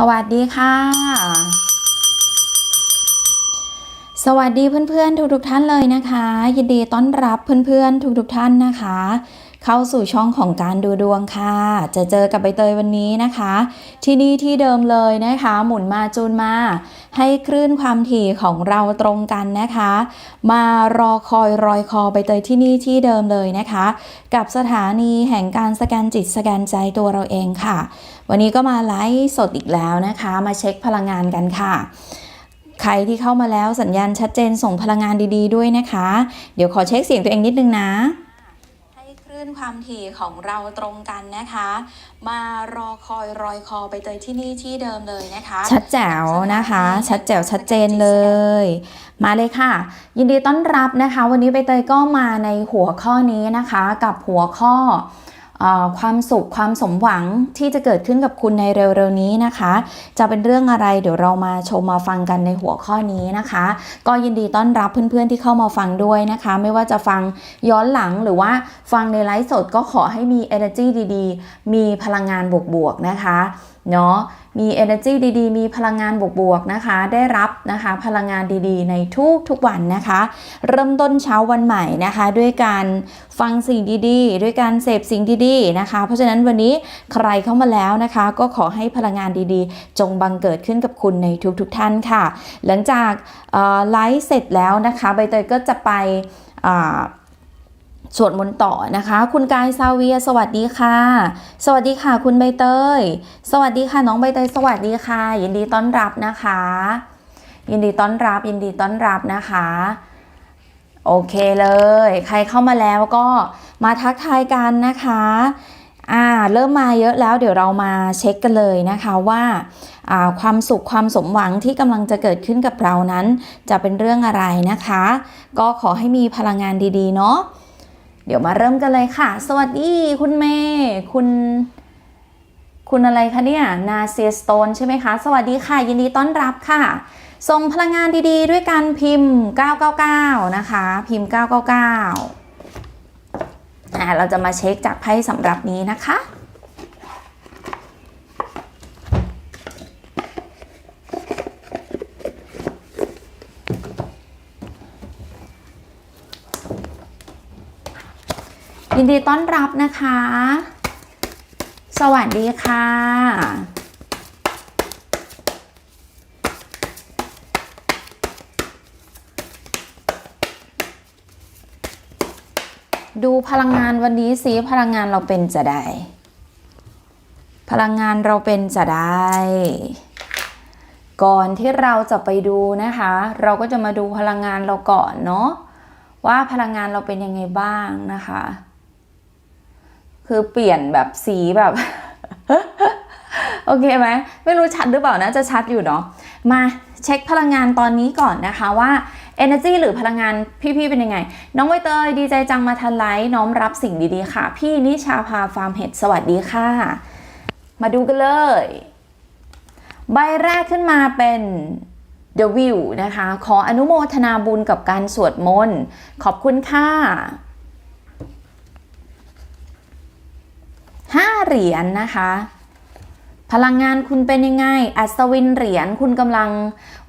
สวัสดีค่ะ สวัสดีเพื่อนๆทุกๆท่านเลยนะคะ ยินดีต้อนรับเพื่อนๆทุกๆท่านนะคะ เข้าสู่ช่องของการดูดวงค่ะ จะเจอกับใบเตยวันนี้นะคะ ที่นี่ที่เดิมเลยนะคะ หมุนมาจูนมา ให้คลื่นความถี่ของเราตรงกันนะคะ มารอคอยรอยคอใบเตยที่นี่ที่เดิมเลยนะคะ กับสถานีแห่งการสแกนจิตสแกนใจตัวเราเองค่ะ วันนี้ก็มาไลฟ์สดอีกแล้วนะคะ มาเช็คพลังงานกันค่ะใครที่เข้ามาแล้วสัญญาณชัดเจนส่งพลังงานดี ๆ ด้วยนะคะ เดี๋ยวขอเช็คเสียงตัวเองนิดนึงนะ ลื่นความถี่ของเราตรงกันนะคะ มารอคอยรอยคอไปเตยที่นี่ที่เดิมเลยนะคะ ชัดแจ๋วนะคะ ชัดแจ๋วชัดเจนเลย มาเลยค่ะ ยินดีต้อนรับนะคะ วันนี้ใบเตยก็มาในหัวข้อนี้นะคะ กับหัวข้อเอ่อ ความสุขความสมหวังที่จะเกิดขึ้นกับคุณในเร็วๆนี้นะคะ จะเป็นเรื่องอะไรเดี๋ยวเรามาชมมาฟังกันในหัวข้อนี้นะคะ ก็ยินดีต้อนรับเพื่อนๆที่เข้ามาฟังด้วยนะคะ ไม่ว่าจะฟังย้อนหลังหรือว่าฟังในไลฟ์สดก็ขอให้มี energy ดีๆ มีพลังงานบวกๆนะคะเนาะ มี energy ดีๆ มีพลังงานบวกๆนะคะ ได้รับนะคะพลังงานดีๆ ในทุกทุกๆวันนะคะ เริ่มต้นเช้าวันใหม่นะคะ ด้วยการฟังสิ่งดีๆ ด้วยการเสพสิ่งดีๆนะคะ เพราะฉะนั้นวันนี้ใครเข้ามาแล้วนะคะ ก็ขอให้พลังงานดีๆ จงบังเกิดขึ้นกับคุณในทุกๆท่านค่ะ หลังจากไลฟ์เสร็จแล้วนะคะใบเตยก็จะไปอ่า สวดมนต์ต่อนะคะ คุณกายซาเวีย สวัสดีค่ะ สวัสดีค่ะ คุณใบเตย สวัสดีค่ะ น้องใบเตย สวัสดีค่ะ ยินดีต้อนรับนะคะ ยินดีต้อนรับ ยินดีต้อนรับนะคะ โอเคเลย ใครเข้ามาแล้วก็มาทักทายกันนะคะ อ่า เริ่มมาเยอะแล้ว เดี๋ยวเรามาเช็คกันเลยนะคะว่าความสุขความสมหวังที่กำลังจะเกิดขึ้นกับเรานั้น จะเป็นเรื่องอะไรนะคะ ก็ขอให้มีพลังงานดีๆ เนาะ เดี๋ยวมาเริ่มกันเลยค่ะ สวัสดีคุณเมย์คุณ คุณอะไรคะเนี่ย นาเซียสโตนใช่ไหมคะ สวัสดีค่ะ ยินดีต้อนรับค่ะ ส่งพลังงานดีๆ ด้วยการพิมพ์ 999 นะคะ พิมพ์ 999อ่าเราจะมาเช็คจากไพ่สำหรับนี้นะคะ ยินดีต้อนรับนะคะ สวัสดีค่ะ ดูพลังงานวันนี้สิพลังงานเราเป็นจะได้พลังงานเราเป็นจะได้ ก่อนที่เราจะไปดูนะคะ เราก็จะมาดูพลังงานเราก่อนเนาะว่าพลังงานเราเป็นยังไงบ้างนะคะ คือเปลี่ยนแบบสีแบบ โอเคไหมไม่รู้ชัดหรือเปล่านะจะชัดอยู่เนาะมาเช็คพลังงานตอนนี้ก่อนนะคะว่า energy หรือพลังงานพี่ๆเป็นยังไง น้องใบเตยดีใจจังมาทันไลฟ์น้อมรับสิ่งดีๆค่ะ พี่นิชาพาฟาร์มเห็ดสวัสดีค่ะ มาดูกันเลย ใบแรกขึ้นมาเป็น The View นะคะ ขออนุโมทนาบุญกับการสวดมนต์ ขอบคุณค่ะ ห้าเหรียญนะคะ พลังงานคุณเป็นยังไง อัศวินเหรียญคุณกำลัง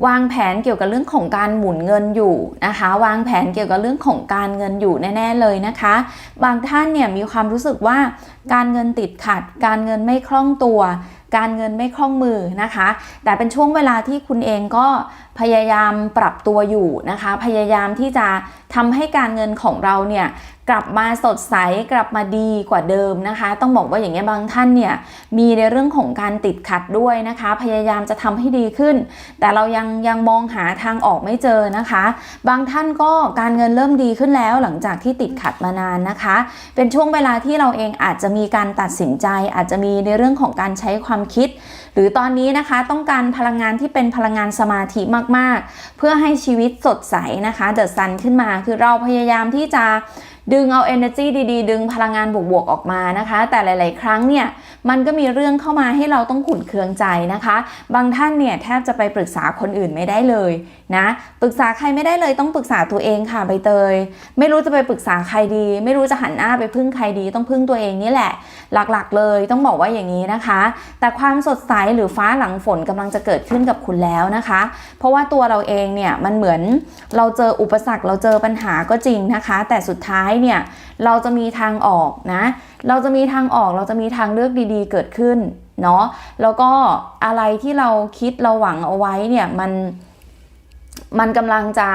วางแผนเกี่ยวกับเรื่องของการหมุนเงินอยู่นะคะ วางแผนเกี่ยวกับเรื่องของการเงินอยู่แน่ๆเลยนะคะ บางท่านเนี่ยมีความรู้สึกว่าการเงินติดขัด การเงินไม่คล่องตัวการเงินไม่คล่องมือนะคะ แต่เป็นช่วงเวลาที่คุณเองก็พยายามปรับตัวอยู่นะคะ พยายามที่จะทำให้การเงินของเราเนี่ย กลับมาสดใสกลับมาดีกว่าเดิมนะคะ ต้องบอกว่าอย่างนี้ยบางท่านเนี่ยมีในเรื่องของการติดขัดด้วยนะคะ พยายามจะทำให้ดีขึ้น แต่เรายังยังมองหาทางออกไม่เจอนะคะ บางท่านก็การเงินเริ่มดีขึ้นแล้วหลังจากที่ติดขัดมานานนะคะ เป็นช่วงเวลาที่เราเองอาจจะมีการตัดสินใจ อาจจะมีในเรื่องของการใช้ความคิด หรือตอนนี้นะคะต้องการพลังงานที่เป็นพลังงานสมาธิมากๆ เพื่อให้ชีวิตสดใสนะคะเดอะซันขึ้นมาคือเราพยายามที่จะดึงเอา energy ดีๆ ดึงพลังงานบวกๆ ออกมานะคะ แต่หลาย ๆ ครั้งเนี่ย มันก็มีเรื่องเข้ามาให้เราต้องขุ่นเคืองใจนะคะ บางท่านเนี่ยแทบจะไปปรึกษาคนอื่นไม่ได้เลยนะ ปรึกษาใครไม่ได้เลยต้องปรึกษาตัวเองค่ะใบเตย ไม่รู้จะไปปรึกษาใครดี ไม่รู้จะหันหน้าไปพึ่งใครดี ต้องพึ่งตัวเองนี่แหละ หลักๆ เลยต้องบอกว่าอย่างนี้นะคะ แต่ความสดใสหรือฟ้าหลังฝนกำลังจะเกิดขึ้นกับคุณแล้วนะคะ เพราะว่าตัวเราเองเนี่ยมันเหมือนเราเจออุปสรรคเราเจอปัญหาก็จริงนะคะ แต่สุดท้ายเนี่ยเราจะมีทางออกนะ เราจะมีทางออกเราจะมีทางเลือกดีๆ เกิดขึ้นเนาะแล้วก็อะไรที่เราคิดเราหวังเอาไว้เนี่ยมันมันกำลังจะ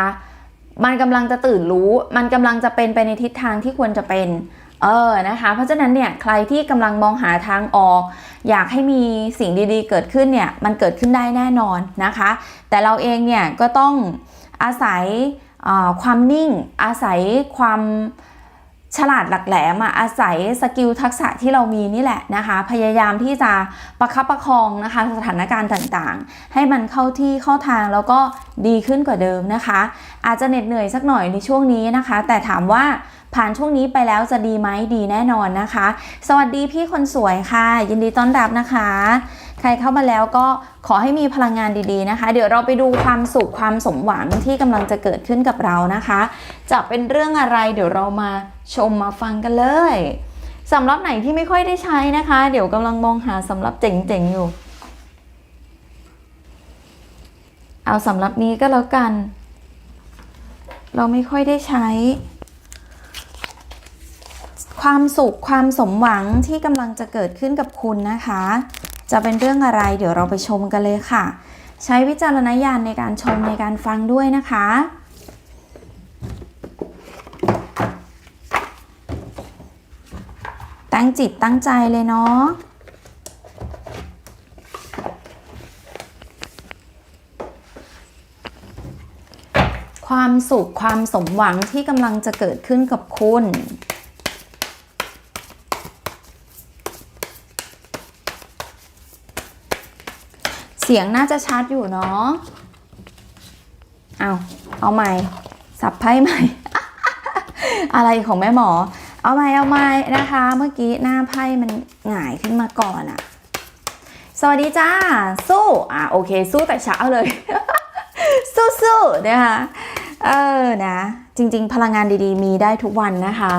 มันกำลังจะตื่นรู้ มันกำลังจะเป็นไปในทิศทางที่ควรจะเป็น เออนะคะ เพราะฉะนั้นเนี่ยใครที่กำลังมองหาทางออก อยากให้มีสิ่งดีๆ เกิดขึ้นเนี่ยมันเกิดขึ้นได้แน่นอนนะคะ แต่เราเองเนี่ยก็ต้องอาศัยความนิ่ง อาศัยความฉลาดหลักแหลมอะอาศัยสกิลทักษะที่เรามีนี่แหละนะคะ พยายามที่จะประคับประคองนะคะสถานการณ์ต่างๆ ให้มันเข้าที่เข้าทางแล้วก็ดีขึ้นกว่าเดิมนะคะ อาจจะเหน็ดเหนื่อยสักหน่อยในช่วงนี้นะคะ แต่ถามว่า ผ่านช่วงนี้ไปแล้วจะดีไหมดีแน่นอนนะคะ สวัสดีพี่คนสวยค่ะ ยินดีต้อนรับนะคะ ใครเข้ามาแล้วก็ขอให้มีพลังงานดีๆนะคะ เดี๋ยวเราไปดูความสุขความสมหวังที่กำลังจะเกิดขึ้นกับเรานะคะ จะเป็นเรื่องอะไรเดี๋ยวเรามาชมมาฟังกันเลยสำหรับไหนที่ไม่ค่อยได้ใช้นะคะ เดี๋ยวกำลังมองหาสำหรับเจ๋งๆอยู่ เอาสำหรับนี้ก็แล้วกัน เราไม่ค่อยได้ใช้ ความสุขความสมหวังที่กำลังจะเกิดขึ้นกับคุณนะคะ จะเป็นเรื่องอะไรเดี๋ยวเราไปชมกันเลยค่ะ ใช้วิจารณญาณในการชมในการฟังด้วยนะคะตั้งจิตตั้งใจเลยเนาะความสุขความสมหวังที่กำลังจะเกิดขึ้นกับคุณ สียงน่าจะชัดอยู่เนาะเอาเอาใหม่ สับไพ่ใหม่ อะไรของแม่หมอ เอาใหม่เอาใหม่นะคะ เมื่อกี้หน้าไพ่มันหงายขึ้นมาก่อนอะสวัสดีจ้า สู้อะโอเค สู้แต่เช้าเลย สู้ๆนะคะเออนะ จริง ๆ พลังงานดีๆ มีได้ทุกวันนะคะ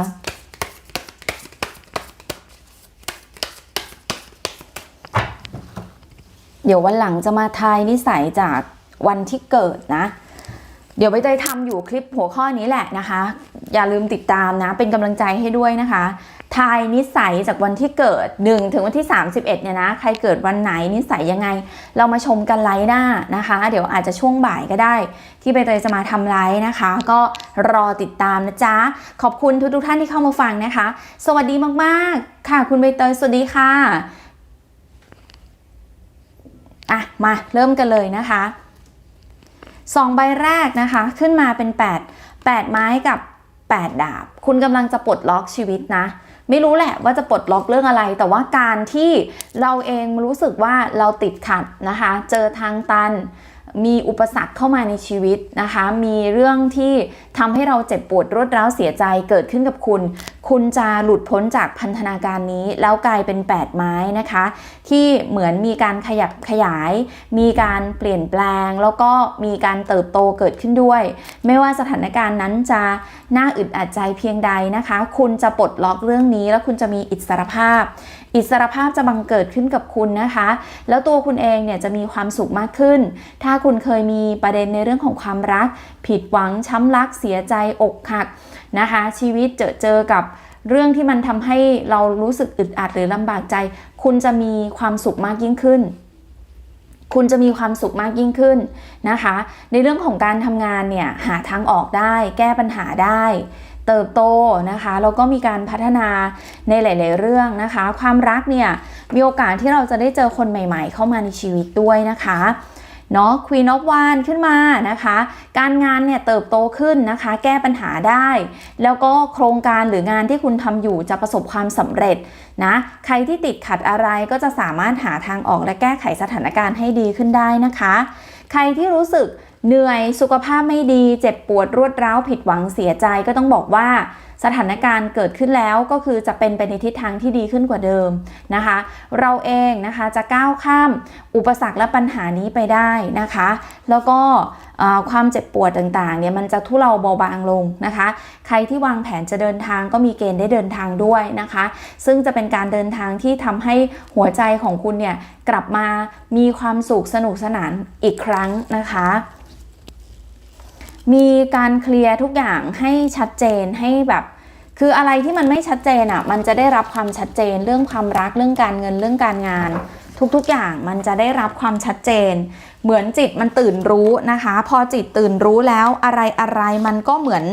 เดี๋ยววันหลังจะมาทายนิสัยจากวันที่เกิดนะ เดี๋ยวใบเตยทำอยู่คลิปหัวข้อนี้แหละนะคะ อย่าลืมติดตามนะ เป็นกำลังใจให้ด้วยนะคะทายนิสัยจากวันที่เกิด 1 ถึงวันที่ 31เนี่ยนะ ใครเกิดวันไหนนิสัยยังไง เรามาชมกันไลฟ์หน้านะคะ เดี๋ยวอาจจะช่วงบ่ายก็ได้ ที่ใบเตยจะมาทำไลฟ์นะคะ ก็รอติดตามนะจ๊ะ ขอบคุณทุกๆท่านที่เข้ามาฟังนะคะ สวัสดีมากๆ ค่ะ คุณใบเตยสวัสดีค่ะ อะมาเริ่มกันเลยนะคะสองใบแรกนะคะขึ้นมาเป็น 8 8 ไม้กับ 8 ดาบ คุณกำลังจะปลดล็อกชีวิตนะ ไม่รู้แหละว่าจะปลดล็อกเรื่องอะไร แต่ว่าการที่เราเองรู้สึกว่าเราติดขัดนะคะ เจอทางตัน มีอุปสรรคเข้ามาในชีวิตนะคะ มีเรื่องที่ทำให้เราเจ็บปวดรวดร้าวเสียใจเกิดขึ้นกับคุณ คุณจะหลุดพ้นจากพันธนาการนี้ แล้วกลายเป็น 8 ไม้นะคะ ที่เหมือนมีการขยับขยาย มีการเปลี่ยนแปลง แล้วก็มีการเติบโตเกิดขึ้นด้วย ไม่ว่าสถานการณ์นั้นจะน่าอึดอัดใจเพียงใดนะคะ คุณจะปลดล็อกเรื่องนี้แล้วคุณจะมีอิสรภาพ อิสรภาพจะบังเกิดขึ้นกับคุณนะคะ แล้วตัวคุณเองเนี่ยจะมีความสุขมากขึ้น ถ้าคุณเคยมีประเด็นในเรื่องของความรัก ผิดหวังช้ำรักเสียใจอกหักนะคะ ชีวิตเจอเจอกับเรื่องที่มันทำให้เรารู้สึกอึดอัดหรือลำบากใจ คุณจะมีความสุขมากยิ่งขึ้นคุณจะมีความสุขมากยิ่งขึ้นนะคะ ในเรื่องของการทำงานเนี่ยหาทางออกได้ แก้ปัญหาได้ เติบโตนะคะแล้วก็มีการพัฒนาในหลาย ๆ เรื่องนะคะ ความรักเนี่ยมีโอกาสที่เราจะได้เจอคนใหม่ ๆ เข้ามาในชีวิตด้วยนะคะเนาะ Queen of Wands ขึ้นมานะคะ การงานเนี่ยเติบโตขึ้นนะคะ แก้ปัญหาได้ แล้วก็โครงการหรืองานที่คุณทำอยู่จะประสบความสำเร็จนะใครที่ติดขัดอะไรก็จะสามารถหาทางออกและแก้ไขสถานการณ์ให้ดีขึ้นได้นะคะ ใครที่รู้สึก เหนื่อยสุขภาพไม่ดี เจ็บปวดรวดร้าวผิดหวังเสียใจก็ต้องบอกว่าสถานการณ์เกิดขึ้นแล้วก็คือจะเป็นไปในทิศทางที่ดีขึ้นกว่าเดิมนะคะ เราเองนะคะจะก้าวข้ามอุปสรรคและปัญหานี้ไปได้นะคะ แล้วก็ความเจ็บปวดต่างๆเนี่ยมันจะทุเลาเบาบางลงนะคะ ใครที่วางแผนจะเดินทางก็มีเกณฑ์ได้เดินทางด้วยนะคะ ซึ่งจะเป็นการเดินทางที่ทำให้หัวใจของคุณเนี่ยกลับมามีความสุขสนุกสนานอีกครั้งนะคะ มีการเคลียร์ทุกอย่างให้ชัดเจนให้แบบ คืออะไรที่มันไม่ชัดเจนอะ่ะมันจะได้รับความชัดเจนเรื่องความรักเรื่องการเงินเรื่องการงาน ทุกๆอย่างมันจะได้รับความชัดเจน เหมือนจิตมันตื่นรู้นะคะ พอจิตตื่นรู้แล้วอะไรอะไรมันก็เหมือน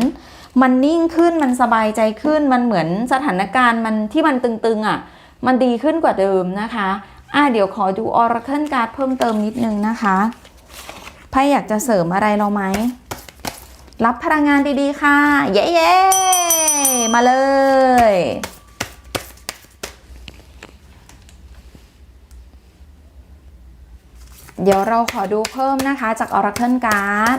มันนิ่งขึ้นมันสบายใจขึ้นมันเหมือนสถานการณ์มันที่มันตึงๆอะ่ะมันดีขึ้นกว่าเดิมนะคะอะเดี๋ยวขอดู Oracle Card เพิ่มเติมนิดนึงนะคะไพ่อยากจะเสริมอะไรเราไหม รับพลังงานดีๆค่ะ เย้เย้มาเลย เดี๋ยวเราขอดูเพิ่มนะคะจาก Oracle Card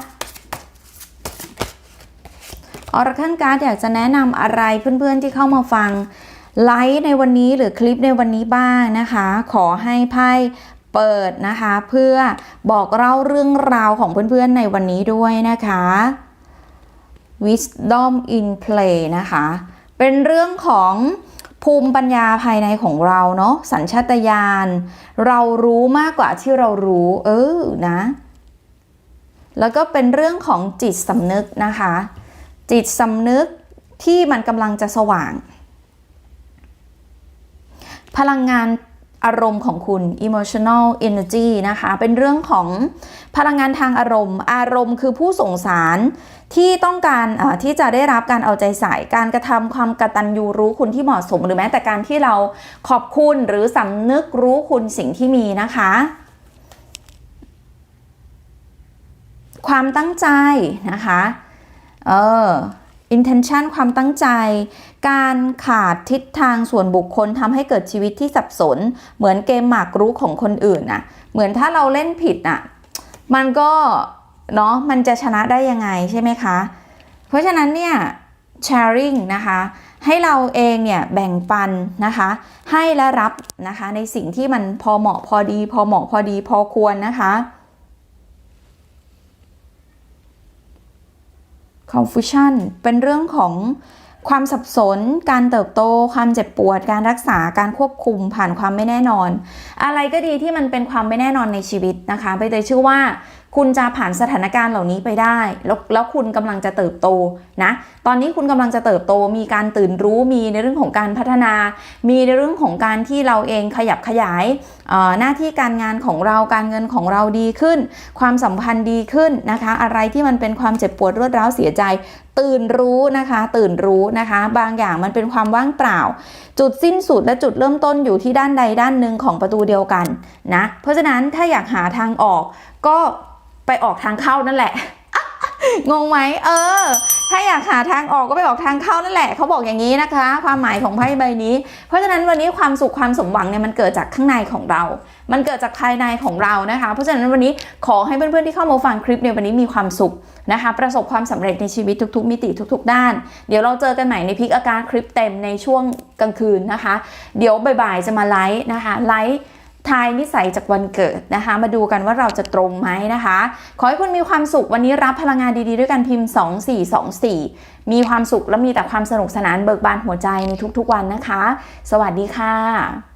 Oracle Card อยากจะแนะนำอะไรเพื่อนๆที่เข้ามาฟังไลฟ์ในวันนี้หรือคลิปในวันนี้บ้างนะคะ ขอให้ไพ่เปิดนะคะ เพื่อบอกเล่าเรื่องราวของเพื่อนๆในวันนี้ด้วยนะคะ Wisdom in Play นะคะ เป็นเรื่องของภูมิปัญญาภายในของเราเนาะสัญชาตญาณเรารู้มากกว่าที่เรารู้ เออนะ แล้วก็เป็นเรื่องของจิตสำนึกนะคะ จิตสำนึกที่มันกำลังจะสว่าง พลังงาน อารมณ์ของคุณ emotional energy นะคะ เป็นเรื่องของพลังงานทางอารมณ์ อารมณ์คือผู้ส่งสารที่ต้องการที่จะได้รับการเอาใจใส่ การกระทำความกระตัญญูรู้คุณที่เหมาะสม หรือแม้แต่การที่เราขอบคุณหรือสำนึกรู้คุณสิ่งที่มีนะคะ ความตั้งใจนะคะ เออ intention ความตั้งใจ การขาดทิศทางส่วนบุคคลทำให้เกิดชีวิตที่สับสน เหมือนเกมหมากรุกของคนอื่นน่ะ เหมือนถ้าเราเล่นผิดน่ะ มันก็ เนาะมันจะชนะได้ยังไงใช่ไหมคะ เพราะฉะนั้นเนี่ย sharing นะคะ ให้เราเองเนี่ยแบ่งปันนะคะ ให้และรับนะคะในสิ่งที่มันพอเหมาะพอดี พอเหมาะพอดีพอควรนะคะ confusion เป็นเรื่องของความสับสน การเติบโต ความเจ็บปวด การรักษา การควบคุมผ่านความไม่แน่นอน อะไรก็ดีที่มันเป็นความไม่แน่นอนในชีวิตนะคะ ไปเตยเชื่อว่า คุณจะผ่านสถานการณ์เหล่านี้ไปได้ แล้วแล้วคุณกำลังจะเติบโตนะ ตอนนี้คุณกำลังจะเติบโต มีการตื่นรู้ มีในเรื่องของการพัฒนา มีในเรื่องของการที่เราเองขยับขยายหน้าที่การงานของเรา การเงินของเราดีขึ้น ความสัมพันธ์ดีขึ้นนะคะ อะไรที่มันเป็นความเจ็บปวดรวดร้าวเสียใจ ตื่นรู้นะคะ ตื่นรู้นะคะ บางอย่างมันเป็นความว่างเปล่า จุดสิ้นสุดและจุดเริ่มต้นอยู่ที่ด้านใดด้านหนึ่งของประตูเดียวกันนะ เพราะฉะนั้นถ้าอยากหาทางออกก็ ไปออกทางเข้านั่นแหละ งงไหมเออ ถ้าอยากหาทางออกก็ไปออกทางเข้านั่นแหละ เขาบอกอย่างนี้นะคะ ความหมายของไพ่ใบนี้ เพราะฉะนั้นวันนี้ความสุขความสมหวังเนี่ยมันเกิดจากข้างในของเรา มันเกิดจากภายในของเรานะคะ เพราะฉะนั้นวันนี้ขอให้เพื่อนๆที่เข้ามาฟังคลิปในวันนี้มีความสุขนะคะ ประสบความสำเร็จในชีวิตทุก ๆ มิติทุก ๆ ด้าน เดี๋ยวเราเจอกันใหม่ในพิกอาการคลิปเต็มในช่วงกลางคืนนะคะ เดี๋ยวบ่ายๆจะมาไลฟ์นะคะไลฟ์ ทายนิสัยจากวันเกิดนะคะ มาดูกันว่าเราจะตรงไหมนะคะ ขอให้คุณมีความสุขวันนี้รับพลังงานดีๆ ด้วยกันพิมพ์ 2424 มีความสุขและมีแต่ความสนุกสนานเบิกบานหัวใจในทุกๆวันนะคะ สวัสดีค่ะ